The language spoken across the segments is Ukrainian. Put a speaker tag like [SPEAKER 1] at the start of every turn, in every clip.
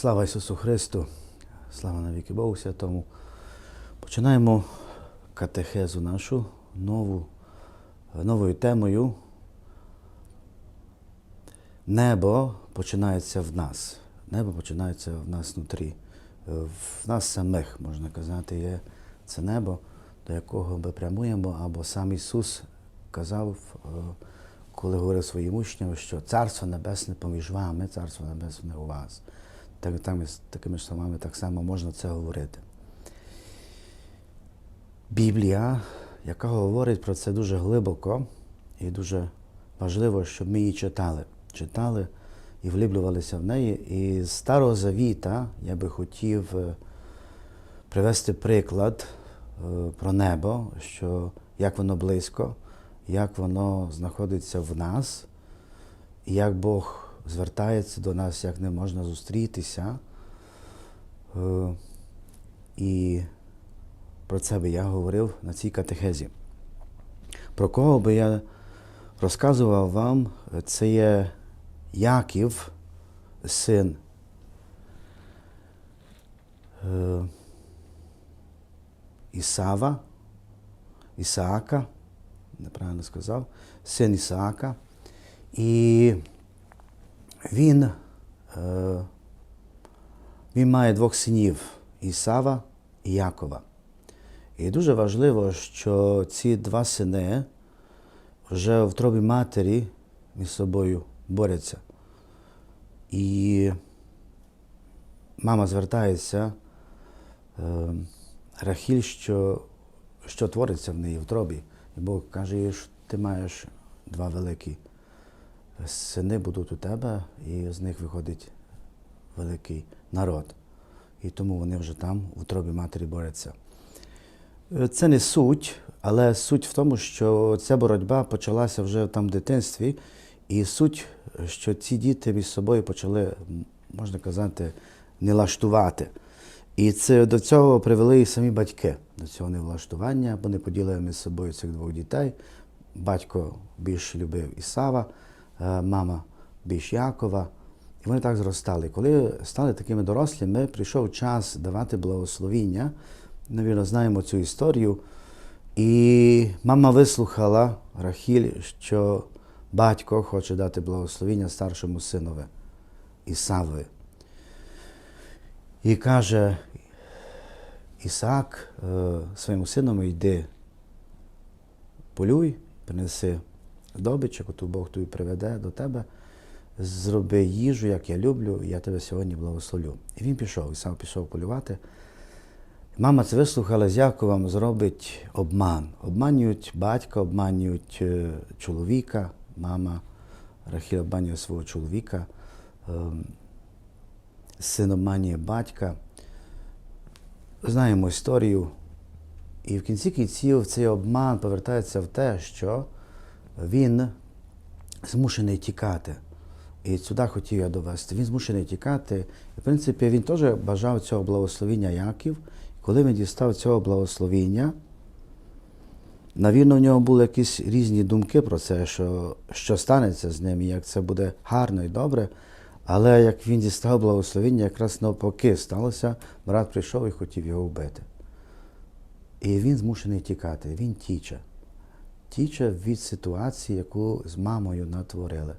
[SPEAKER 1] Слава Ісусу Христу, слава навіки Богу Святому. Починаємо катехезу нашу нову, новою темою. Небо починається в нас. Небо починається в нас внутрі. В нас самих, можна казати, є це небо, до якого ми прямуємо, або сам Ісус казав, е, коли говорив своїм учням, що Царство Небесне поміж вами, Царство Небесне у вас. Так, там, такими ж словами так само можна це говорити. Біблія, яка говорить про це дуже глибоко і дуже важливо, щоб ми її читали. Читали і вліблювалися в неї. І з Старого Завіта я би хотів е, привести приклад е, про небо, що як воно близько, як воно знаходиться в нас, і як Бог звертається до нас, як не можна зустрітися. Е, І про це би я говорив на цій катехезі. Про кого би я розказував вам, це є Яків, син е, Ісава, Ісаака, неправильно сказав, син Ісаака. І він, е, він має двох синів Ісава і Якова. І дуже важливо, що ці два сини вже в тробі матері між собою борються. І мама звертається е, Рахіль, що, що твориться в неї в тробі. І Бог каже, їй, що ти маєш два великі сини будуть у тебе, і з них виходить великий народ. І тому вони вже там, у тробі матері, борються. Це не суть, але суть в тому, що ця боротьба почалася вже там в дитинстві, і суть, що ці діти між собою почали, можна казати, не лаштувати. І це до цього привели і самі батьки до цього невлаштування, бо не поділили між собою цих двох дітей. Батько більше любив Ісава, е, мама більш. І вони так зростали. Коли стали такими дорослими, прийшов час давати благословіння. Навірно, знаємо цю історію. І мама вислухала Рахіль, що батько хоче дати благословіння старшому синові Ісаві. І каже Ісаак е, своєму синові, йди, полюй, принеси добич, яку Бог тобі приведе до тебе, зроби їжу, як я люблю, і я тебе сьогодні благословлю. І він пішов, Ісав пішов полювати. Мама це вислухала, з Яковом зробить обман. Обманюють батька, обманюють е, чоловіка, мама Рахіль обманює свого чоловіка, е, син обманює батька. Знаємо історію. І в кінці кінців цей обман повертається в те, що він змушений тікати. І сюди хотів я довести. Він змушений тікати. І, в принципі, він теж бажав цього благословіння Яків. Коли він дістав цього благословіння, навірно, в нього були якісь різні думки про це, що що станеться з ним, і як це буде гарно і добре. Але як він дістав благословіння, якраз навпаки сталося, брат прийшов і хотів його вбити. І він змушений тікати, він тіче. Тіче від ситуації, яку з мамою натворили.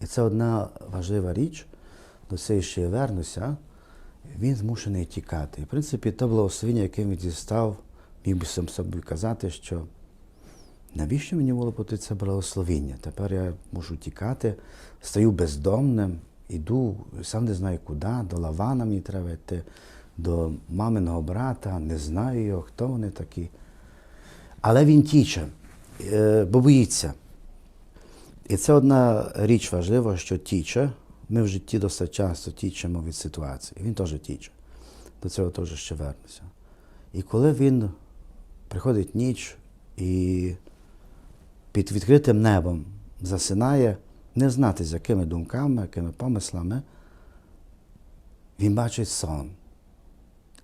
[SPEAKER 1] І це одна важлива річ, до цієї ще я вернуся він змушений тікати. І, в принципі, то благословення, яке він дістав, міг би сам собі казати, що навіщо мені було бути це благословіння? Тепер я можу тікати, стаю бездомним, іду, сам не знаю куди, до Лавана мені треба йти, до маминого брата, не знаю його, хто вони такі. Але він тіче, бо боїться. І це одна річ важлива, що тіче. Ми в житті досить часто тічемо від ситуації. Він теж тіче. До цього теж ще вернуся. І коли він приходить ніч і під відкритим небом засинає, не знати, з якими думками, якими помислами, він бачить сон.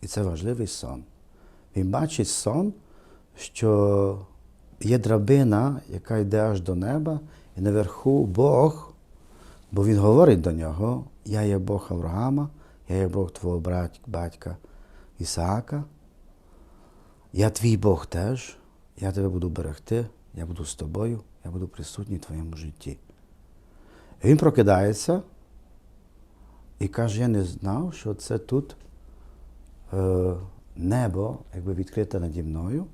[SPEAKER 1] І це важливий сон. Він бачить сон, що є драбина, яка йде аж до неба, і наверху Бог. Бо він говорить до нього: Я є Бог Авраама, я є Бог твого батька Ісаака. Я твій Бог теж, я тебе буду берегти, я буду з тобою, я буду присутній в твоєму житті. І він прокидається і каже, я не знав, що це тут е, небо якби відкрите наді мною,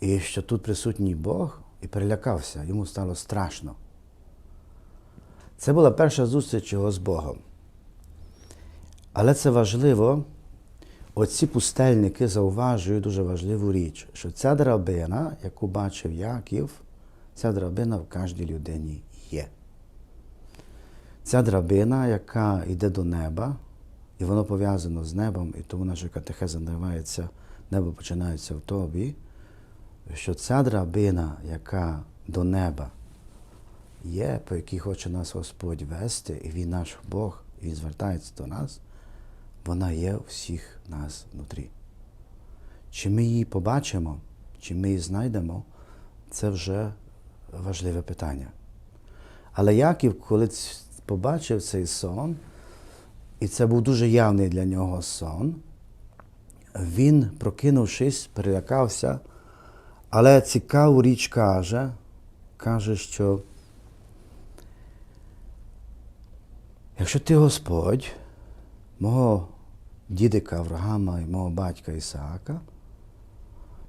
[SPEAKER 1] і що тут присутній Бог, і перелякався, йому стало страшно. Це була перша зустріч його з Богом. Але це важливо, оці пустельники зауважують дуже важливу річ, що ця драбина, яку бачив Яків, ця драбина в кожній людині є. Ця драбина, яка йде до неба, і воно пов'язано з небом, і тому наша катехеза називається Небо починається в тобі, що ця драбина, яка до неба є, по якій хоче нас Господь вести, і Він наш Бог, і Він звертається до нас, вона є у всіх нас внутрі. Чи ми її побачимо, чи ми її знайдемо, це вже важливе питання. Але Яків, коли побачив цей сон, і це був дуже явний для нього сон, він, прокинувшись, перелякався, але цікаву річ каже, каже, що якщо ти Господь, мого дідика Авраама і мого батька Ісаака,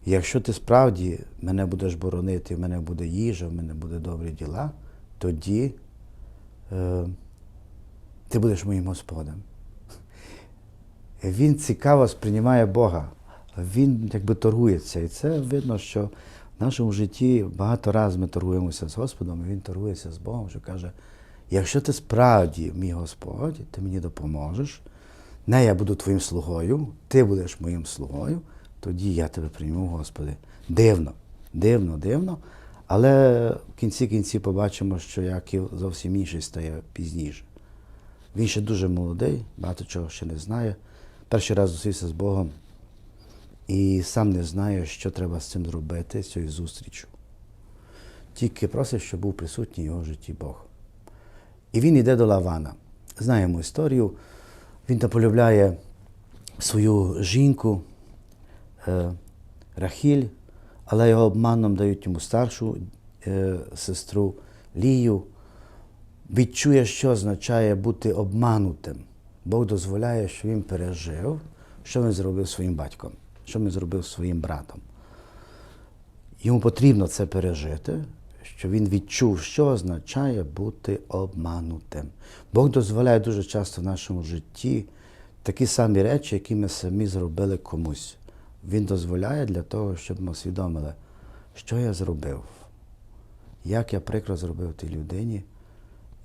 [SPEAKER 1] якщо ти справді мене будеш боронити, в мене буде їжа, в мене буде добрі діла, тоді е, ти будеш моїм Господом. Він цікаво сприймає Бога. Він якби торгується. І це видно, що в нашому житті багато разів ми торгуємося з Господом, і Він торгується з Богом, що каже: якщо ти справді мій Господь, ти мені допоможеш, не я буду твоїм слугою, ти будеш моїм слугою, тоді я тебе прийму, Господи. Дивно, дивно, дивно. Але в кінці кінці побачимо, що Яків зовсім інший стає пізніше. Він ще дуже молодий, багато чого ще не знає. Перший раз зустрівся з Богом і сам не знає, що треба з цим зробити, цією зустрічю. Тільки просить, щоб був присутній його житті Бог. І він йде до Лавана. Знаємо історію. Він там полюбляє свою жінку е, Рахіль, але його обманом дають йому старшу е, сестру Лію. Відчує, що означає бути обманутим. Бог дозволяє, що він пережив, що він зробив своїм батьком, що він зробив своїм братом. Йому потрібно це пережити, що він відчув, що означає бути обманутим. Бог дозволяє дуже часто в нашому житті такі самі речі, які ми самі зробили комусь. Він дозволяє для того, щоб ми усвідомили, що я зробив, як я прикро зробив тій людині,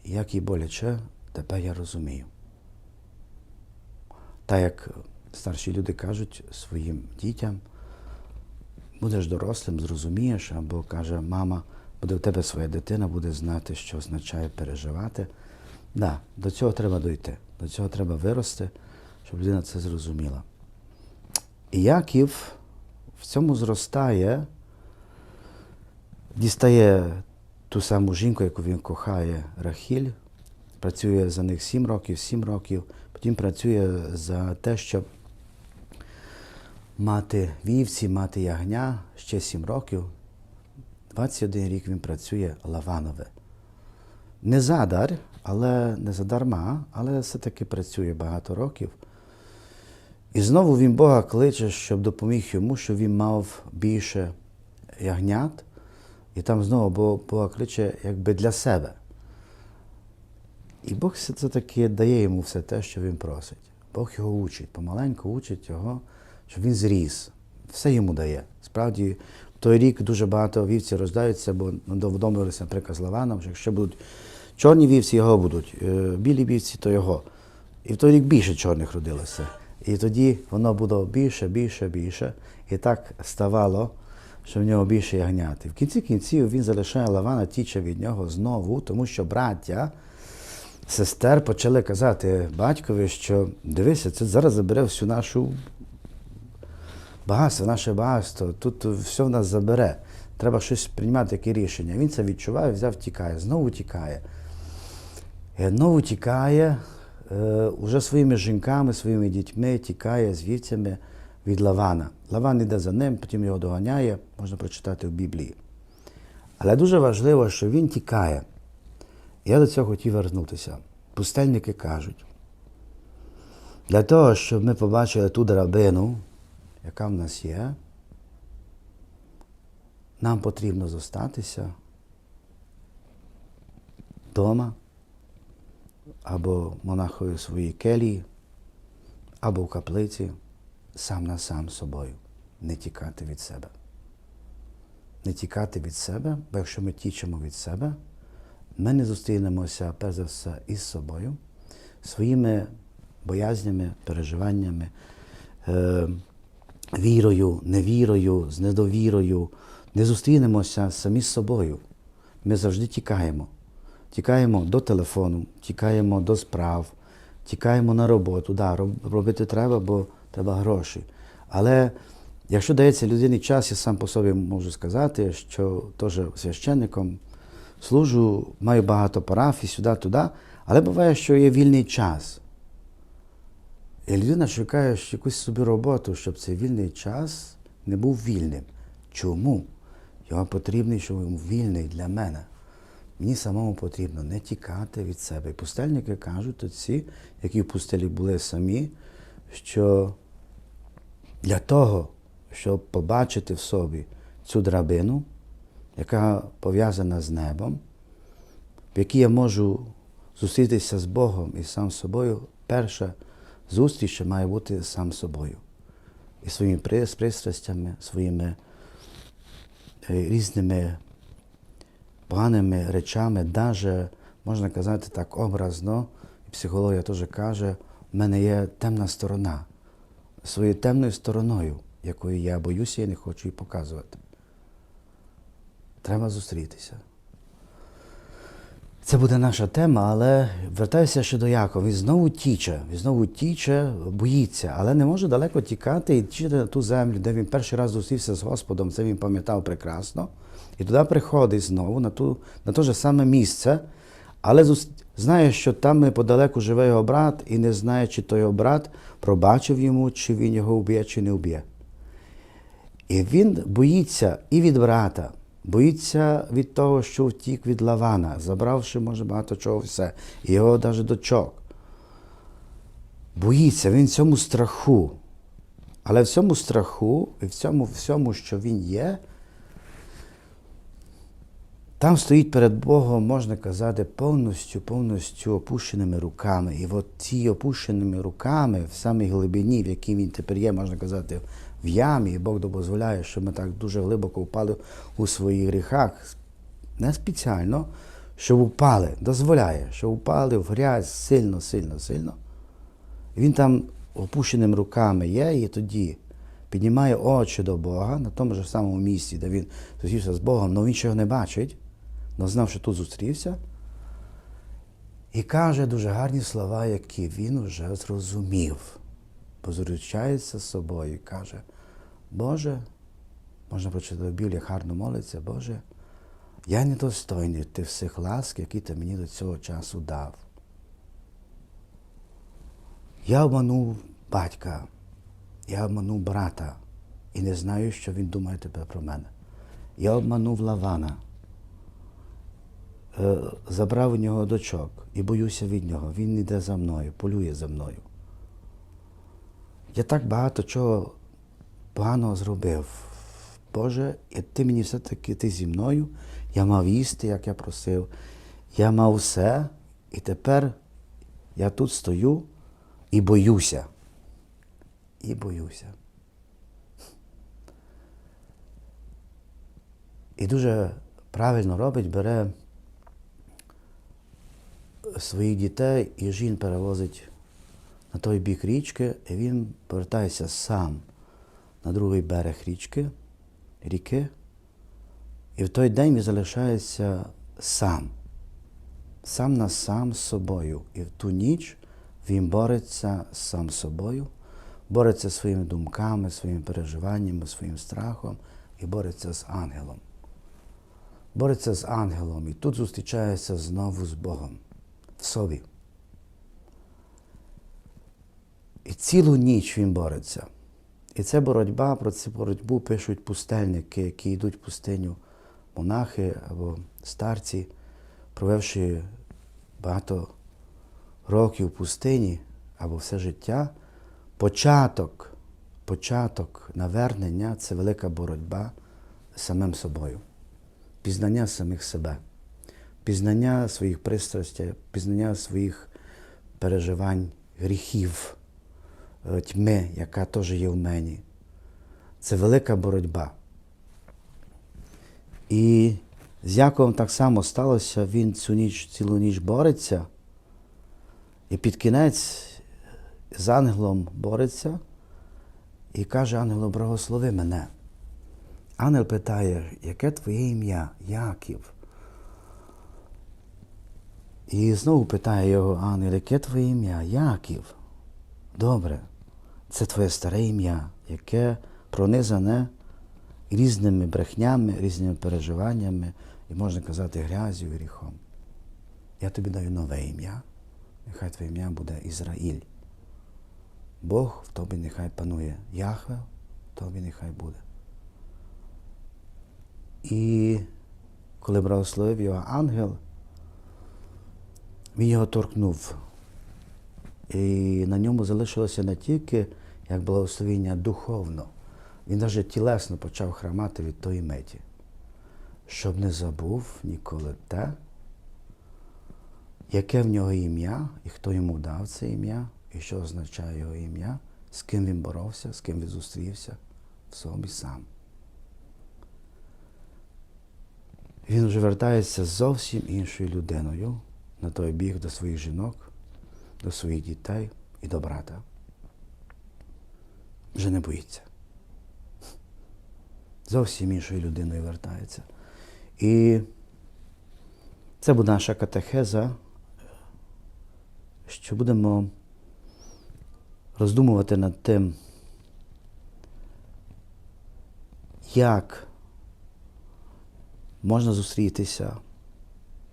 [SPEAKER 1] як їй боляче, тепер я розумію. Так як старші люди кажуть своїм дітям, будеш дорослим, зрозумієш, або каже, мама, буде в тебе своя дитина, буде знати, що означає переживати. Да, до цього треба дойти, до цього треба вирости, щоб людина це зрозуміла. І Яків в цьому зростає, дістає ту саму жінку, яку він кохає, Рахіль, працює за них сім років, сім років, потім працює за те, щоб мати вівці, мати ягня ще сім років. 21 рік він працює Лаванове. Не задар, але не задарма, але все-таки працює багато років. І знову він Бога кличе, щоб допоміг йому, щоб він мав більше ягнят. І там знову Бога кличе якби для себе. І Бог все-таки дає йому все те, що він просить. Бог його учить, помаленьку учить його, щоб він зріс. Все йому дає. Справді, в той рік дуже багато вівці роздаються, бо домовилися, наприклад, з Лаваном, що якщо будуть чорні вівці, його будуть, е, білі вівці, то його. І в той рік більше чорних родилося. І тоді воно було більше, більше, більше. І так ставало, що в нього більше ягняти. В кінці кінців він залишає Лавана, тіче від нього знову, тому що браття, сестер почали казати батькові, що дивися, це зараз забере всю нашу багатство, наше багатство, тут все в нас забере. Треба щось приймати, яке рішення. Він це відчуває, взяв, тікає, знову тікає. Знову тікає, е, уже своїми жінками, своїми дітьми тікає з вівцями від Лавана. Лаван іде за ним, потім його доганяє, можна прочитати в Біблії. Але дуже важливо, що він тікає. Я до цього хотів вернутися. Пустельники кажуть, для того, щоб ми побачили ту драбину, яка в нас є, нам потрібно зостатися вдома, або монахою своїй келії, або в каплиці, сам на сам собою, не тікати від себе. Не тікати від себе, бо якщо ми тічемо від себе, ми не зустрінемося перш за все із собою, своїми боязнями, переживаннями, е, вірою, невірою, з недовірою. Не зустрінемося самі з собою. Ми завжди тікаємо. Тікаємо до телефону, тікаємо до справ, тікаємо на роботу. Да, робити треба, бо треба гроші. Але якщо дається людині час, я сам по собі можу сказати, що теж священником служу, маю багато парафій сюди-туди, але буває, що є вільний час. І людина шукає якусь собі роботу, щоб цей вільний час не був вільним. Чому? Його потрібний, щоб він вільний для мене. Мені самому потрібно не тікати від себе. І пустельники кажуть, отці, які в пустелі були самі, що для того, щоб побачити в собі цю драбину, яка пов'язана з небом, в якій я можу зустрітися з Богом і сам з собою, перша зустріч має бути сам собою. І своїми пристрастями, своїми е, різними поганими речами, навіть, можна казати так образно, і психологія теж каже, в мене є темна сторона, своєю темною стороною, якою я боюся і не хочу її показувати. Треба зустрітися. Це буде наша тема, але вертаюся ще до Якова. Він знову тіче, він знову тіче, боїться, але не може далеко тікати і тіче на ту землю, де він перший раз зустрівся з Господом, це він пам'ятав прекрасно. І туди приходить знову на, ту, на те ж саме місце, але зус- знає, що там неподалеку живе його брат, і не знає, чи той його брат пробачив йому, чи він його вб'є, чи не вб'є. І він боїться і від брата, боїться від того, що втік від Лавана, забравши, може, багато чого все, і його навіть дочок. Боїться, він в цьому страху. Але в цьому страху і в цьому всьому, що він є, там стоїть перед Богом, можна казати, повністю, повністю опущеними руками. І от ці опущеними руками в самій глибині, в якій він тепер є, можна казати, в ямі, і Бог дозволяє, що ми так дуже глибоко впали у своїх гріхах. Не спеціально, щоб упали, дозволяє, що впали в грязь сильно, сильно, сильно. Він там опущеними руками є, і тоді піднімає очі до Бога на тому ж самому місці, де він зустрівся з Богом, але він ще його не бачить, але знав, що тут зустрівся. І каже дуже гарні слова, які він вже зрозумів. Позоручається з собою і каже, Боже, можна прочитати в Біблії, гарно молиться, Боже, я недостойний тих всіх ласк, які ти мені до цього часу дав. Я обманув батька, я обманув брата і не знаю, що він думає тепер про мене. Я обманув Лавана, е, забрав у нього дочок і боюся від нього. Він йде за мною, полює за мною. Я так багато чого поганого зробив. Боже, і ти мені все-таки ти зі мною, я мав їсти, як я просив, я мав все, і тепер я тут стою і боюся. І боюся. І дуже правильно робить, бере своїх дітей і жін перевозить на той бік річки, і він повертається сам на другий берег річки, ріки. І в той день він залишається сам, сам на сам з собою. І в ту ніч він бореться сам з собою, бореться своїми думками, своїми переживаннями, своїм страхом і бореться з ангелом. Бореться з ангелом і тут зустрічається знову з Богом в собі. Цілу ніч він бореться. І це боротьба, про цю боротьбу пишуть пустельники, які йдуть в пустиню, монахи або старці, провівши багато років в пустині або все життя. Початок, початок навернення це велика боротьба з самим собою, пізнання самих себе, пізнання своїх пристрастей, пізнання своїх переживань, гріхів, тьми, яка теж є в мені. Це велика боротьба. І з Яковом так само сталося, він цю ніч, цілу ніч бореться, і під кінець з ангелом бореться і каже ангелу, благослови мене. Ангел питає, яке твоє ім'я? Яків. І знову питає його ангел, яке твоє ім'я? Яків. Добре, це твоє старе ім'я, яке пронизане різними брехнями, різними переживаннями, і можна казати, грязю і гріхом. Я тобі даю нове ім'я. Нехай твоє ім'я буде Ізраїль. Бог в тобі нехай панує. Яхве в тобі нехай буде. І коли благословив його ангел, він його торкнув. І на ньому залишилося не тільки як благословіння духовно, він навіть тілесно почав храмати від тої меті, щоб не забув ніколи те, яке в нього ім'я, і хто йому дав це ім'я, і що означає його ім'я, з ким він боровся, з ким він зустрівся в собі сам. Він вже вертається зовсім іншою людиною на той біг до своїх жінок, до своїх дітей і до брата. Вже не боїться. Зовсім іншою людиною вертається. І це буде наша катехеза, що будемо роздумувати над тим, як можна зустрітися,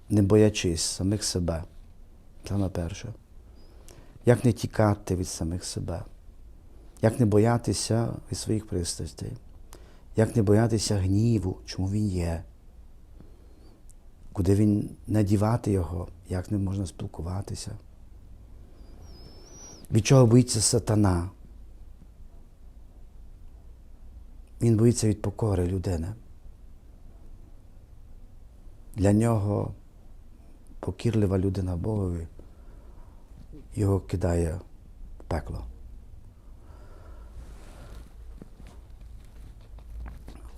[SPEAKER 1] не боячись самих себе, саме перше. Як не тікати від самих себе, як не боятися від своїх пристрастей, як не боятися гніву, чому він є, куди він надівати його, як ним можна спілкуватися. Від чого боїться сатана? Він боїться від покори людини. Для нього покірлива людина Богові його кидає в пекло.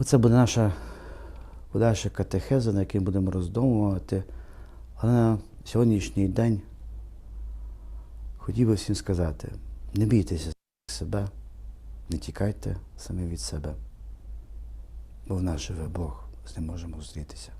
[SPEAKER 1] Оце буде наша подальша катехеза, на якій будемо роздумувати. Але на сьогоднішній день хотів би всім сказати, не бійтеся себе, не тікайте самі від себе, бо в нас живе Бог, з ним можемо зустрітися.